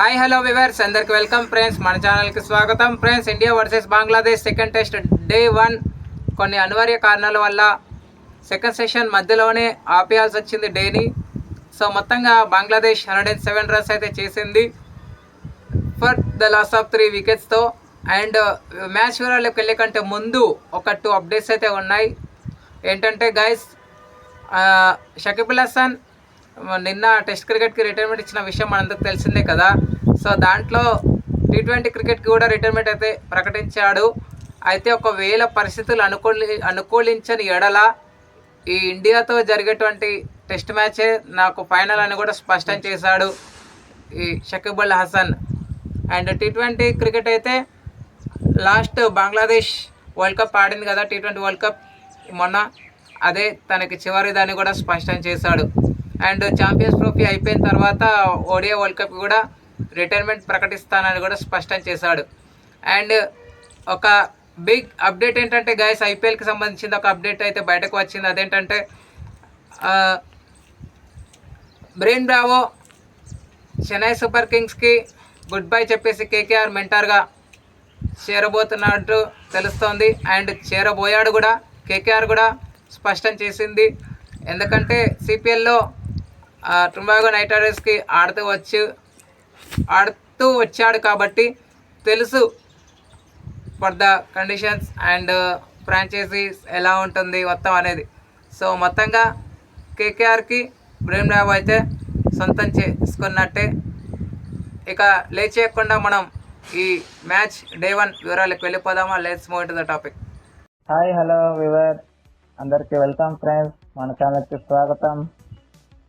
Hi hello viewers అందరికి welcome friends మన ఛానల్కి స్వాగతం. Friends India versus Bangladesh second test day one కొన్ని అనివార్య కారణాల వల్ల సెకండ్ సెషన్ మధ్యలోనే ఆపేయాల్సి వచ్చింది డేని. సో మొత్తంగా Bangladesh hundred and seven runs అయితే చేసింది. For the loss of three వికెట్స్తో and match వివరాలకు వెళ్ళే కంటే ముందు ఒక టూ అప్డేట్స్ అయితే ఉన్నాయి. ఏంటంటే గైస్ షకీబుల్ హసన్ నిన్న టెస్ట్ క్రికెట్కి రిటైర్మెంట్ ఇచ్చిన విషయం మనందరికి తెలిసిందే కదా. సో దాంట్లో టీ ట్వంటీ క్రికెట్కి కూడా రిటైర్మెంట్ అయితే ప్రకటించాడు. అయితే ఒకవేళ పరిస్థితులు అనుకూలి అనుకూలించని ఎడల ఈ ఇండియాతో జరిగేటువంటి టెస్ట్ మ్యాచే నాకు ఫైనల్ అని కూడా స్పష్టం చేశాడు ఈ Shakibul Hasan. And T twenty cricket అయితే లాస్ట్ బంగ్లాదేశ్ వరల్డ్ కప్ ఆడింది కదా టీ ట్వంటీ వరల్డ్ కప్. మొన్న అదే తనకి చివరిదాన్ని కూడా స్పష్టం చేశాడు. అండ్ ఛాంపియన్స్ ట్రోఫీ అయిపోయిన తర్వాత ఓడియా వరల్డ్ కప్ కూడా రిటైర్మెంట్ ప్రకటిస్తానని కూడా స్పష్టం చేశాడు. అండ్ ఒక బిగ్ అప్డేట్ ఏంటంటే గైస్ ఐపీఎల్కి సంబంధించిన ఒక అప్డేట్ అయితే బయటకు వచ్చింది. అదేంటంటే బ్రెయిన్ బ్రావో చెన్నై సూపర్ కింగ్స్కి గుడ్ బై చెప్పేసి కేకేఆర్ మెంటార్గా చేరబోతున్నట్టు తెలుస్తోంది. అండ్ చేరబోయాడు కూడా కేకేఆర్ కూడా స్పష్టం చేసింది. ఎందుకంటే సిపిఎల్లో టుంబాగో నైట్ రైడర్స్కి ఆడుతూ వచ్చి ఆడుతూ వచ్చాడు కాబట్టి తెలుసు for the conditions and franchises ఎలా ఉంటుంది మొత్తం అనేది. సో మొత్తంగా కేకేఆర్కి బ్రేమ్ రావు అయితే సొంతం చేసుకున్నట్టే. ఇక లేచేయకుండా మనం ఈ మ్యాచ్ డే వన్ వివరాలకు వెళ్ళిపోదామా? Let's move to the topic hi hello viewer అందరికీ వెల్కమ్ ఫ్రెండ్స్ మన ఛానల్కి స్వాగతం.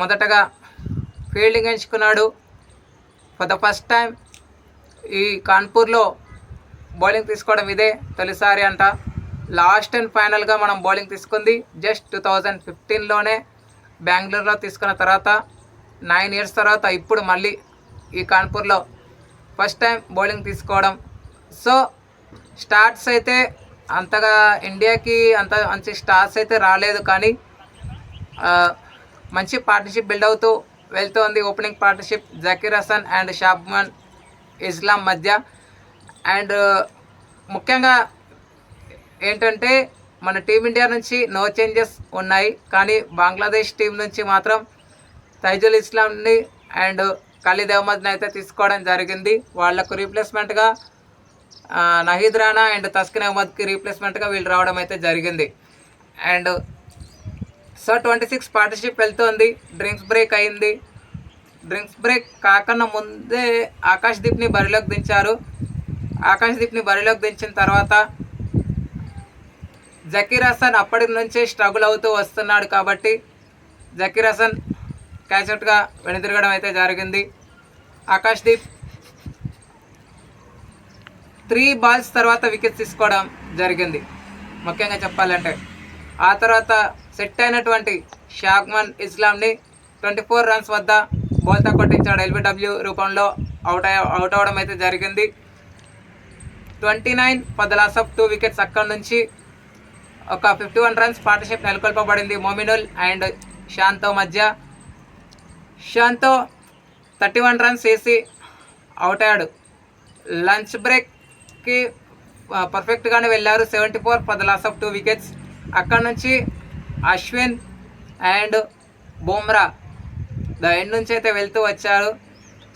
మొదటగా ఫీల్డింగ్ ఎంచుకున్నాడు. ఫర్ ద ఫస్ట్ టైం ఈ కాన్పూర్లో బౌలింగ్ తీసుకోవడం ఇదే తొలిసారి అంట. లాస్ట్ అండ్ ఫైనల్గా మనం బౌలింగ్ తీసుకుంది. జస్ట్ టూ థౌజండ్ ఫిఫ్టీన్లోనే బెంగళూరులో తీసుకున్న తర్వాత నైన్ ఇయర్స్ తర్వాత ఇప్పుడు మళ్ళీ ఈ కాన్పూర్లో ఫస్ట్ టైం బౌలింగ్ తీసుకోవడం. సో స్టార్ట్స్ అయితే అంతగా ఇండియాకి అంత మంచి స్టార్స్ అయితే రాలేదు కానీ మంచి పార్ట్నర్షిప్ బిల్డ్ అవుతూ వెళ్తోంది. Opening partnership Zakir Hasan and Shadman Islam మధ్య. అండ్ uh, ముఖ్యంగా ఏంటంటే మన టీమిండియా నుంచి నో చేంజెస్ ఉన్నాయి. కానీ బంగ్లాదేశ్ టీం నుంచి మాత్రం తైజుల్ ఇస్లాంని అండ్ ఖలీద్ అహ్మద్ని అయితే తీసుకోవడం జరిగింది. వాళ్ళకు రీప్లేస్మెంట్గా నహీద్ రాణా అండ్ తస్కిన్ అహ్మద్కి రీప్లేస్మెంట్గా వీళ్ళు రావడం అయితే జరిగింది. And so twenty six partnership వెళ్తోంది. డ్రింక్స్ బ్రేక్ అయింది. డ్రింక్స్ బ్రేక్ కాకుండా ముందే ఆకాష్ దీప్ని బరిలోకి దించారు. ఆకాశ్దీప్ని బరిలోకి దించిన తర్వాత జకీర్ హసన్ అప్పటి నుంచే స్ట్రగుల్ అవుతూ వస్తున్నాడు కాబట్టి జకీర్ హసన్ క్యాచ్అట్గా వెనుతిరగడం అయితే జరిగింది. ఆకాశ్దీప్ త్రీ బాల్స్ తర్వాత వికెట్ తీసుకోవడం జరిగింది. ముఖ్యంగా చెప్పాలంటే ఆ తర్వాత సెట్ అయినటువంటి షాక్మన్ ఇస్లాంని ట్వంటీ ఫోర్ రన్స్ వద్ద బోల్తా కొట్టించాడు ఎల్బిడబ్ల్యూ రూపంలో అవుట్ అవుట్ అవ్వడం అయితే జరిగింది. Twenty nine for loss of two wickets అక్కడి నుంచి ఒక ఫిఫ్టీ వన్ రన్స్ పార్ట్నర్షిప్ నెలకొల్పబడింది మోమినుల్ అండ్ షాన్తో మధ్య. షాంతో థర్టీ వన్ రన్స్ వేసి అవుట్ అయ్యాడు. లంచ్ బ్రేక్కి పర్ఫెక్ట్గానే వెళ్ళారు. సెవెంటీ ఫోర్ పది లాస్ ఆఫ్ టూ వికెట్స్ అక్కడ నుంచి Ashwin and Bumrah. The end నుంచి అయితే వెళ్తూ వచ్చారు.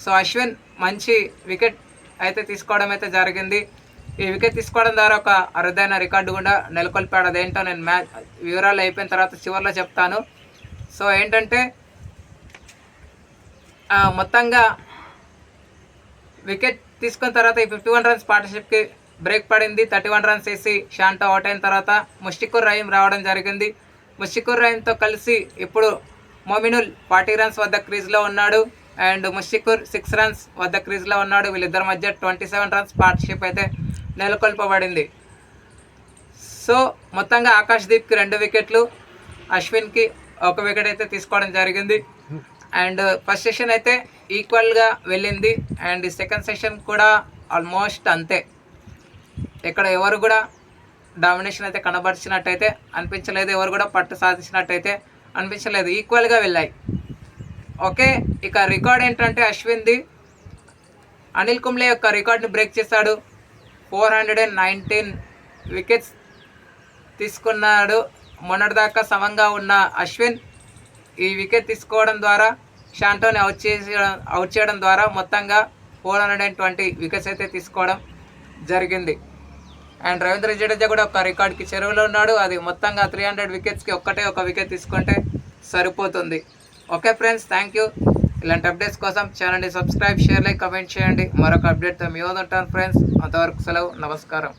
సో అశ్విన్ మంచి వికెట్ అయితే తీసుకోవడం అయితే జరిగింది. ఈ వికెట్ తీసుకోవడం ద్వారా ఒక అరుదైన రికార్డు కూడా నెలకొల్పాడు. అదేంటో నేను మ్యాచ్ వివరాలు అయిపోయిన తర్వాత చివరిలో చెప్తాను. సో ఏంటంటే మొత్తంగా వికెట్ తీసుకున్న తర్వాత ఈ ఫిఫ్టీ వన్ రన్స్ పార్ట్నర్షిప్కి బ్రేక్ పడింది. థర్టీ వన్ రన్స్ వేసి షాంటో అవుట్ అయిన తర్వాత ముష్టికుర్ రహీం రావడం జరిగింది. ముషికుర్ రహీంతో కలిసి ఇప్పుడు మొమినుల్ ఫార్టీ రన్స్ వద్ద క్రీజ్లో ఉన్నాడు. అండ్ ముషికుర్ సిక్స్ రన్స్ వద్ద క్రీజ్లో ఉన్నాడు. వీళ్ళిద్దరి మధ్య ట్వంటీ సెవెన్ రన్స్ పార్ట్నర్షిప్ అయితే నెలకొల్పబడింది. సో మొత్తంగా ఆకాశ్దీప్కి రెండు వికెట్లు అశ్విన్కి ఒక వికెట్ అయితే తీసుకోవడం జరిగింది. అండ్ ఫస్ట్ సెషన్ అయితే ఈక్వల్గా వెళ్ళింది. అండ్ సెకండ్ సెషన్ కూడా ఆల్మోస్ట్ అంతే. ఇక్కడ ఎవరు కూడా డామినేషన్ అయితే కనబరిచినట్టయితే అనిపించలేదు ఎవరు కూడా పట్టు సాధించినట్టయితే అనిపించలేదు. ఈక్వల్గా వెళ్ళాయి. ఓకే ఇక రికార్డ్ ఏంటంటే అశ్విన్ది. అనిల్ కుంబ్లే యొక్క రికార్డ్ని బ్రేక్ చేశాడు. Four hundred and nineteen wickets తీసుకున్నాడు. మొన్నటిదాకా సమంగా ఉన్న అశ్విన్ ఈ వికెట్ తీసుకోవడం ద్వారా షాంటోని అవుట్ చేసి అవుట్ చేయడం ద్వారా మొత్తంగా four hundred and twenty wickets అయితే తీసుకోవడం జరిగింది. అండ్ రవీంద్ర జడేజా కూడా ఒక రికార్డ్కి చెరువులో ఉన్నాడు. అది మొత్తంగా త్రీ హండ్రెడ్ వికెట్స్కి ఒక్కటే ఒక వికెట్ తీసుకుంటే సరిపోతుంది. ఓకే ఫ్రెండ్స్ థ్యాంక్ యూ ఇలాంటి అప్డేట్స్ కోసం ఛానల్ని సబ్స్క్రైబ్ షేర్ లైక్ కమెంట్ చేయండి. మరొక అప్డేట్తో మీ ఉంటాను ఫ్రెండ్స్ అంతవరకు సెలవు నమస్కారం.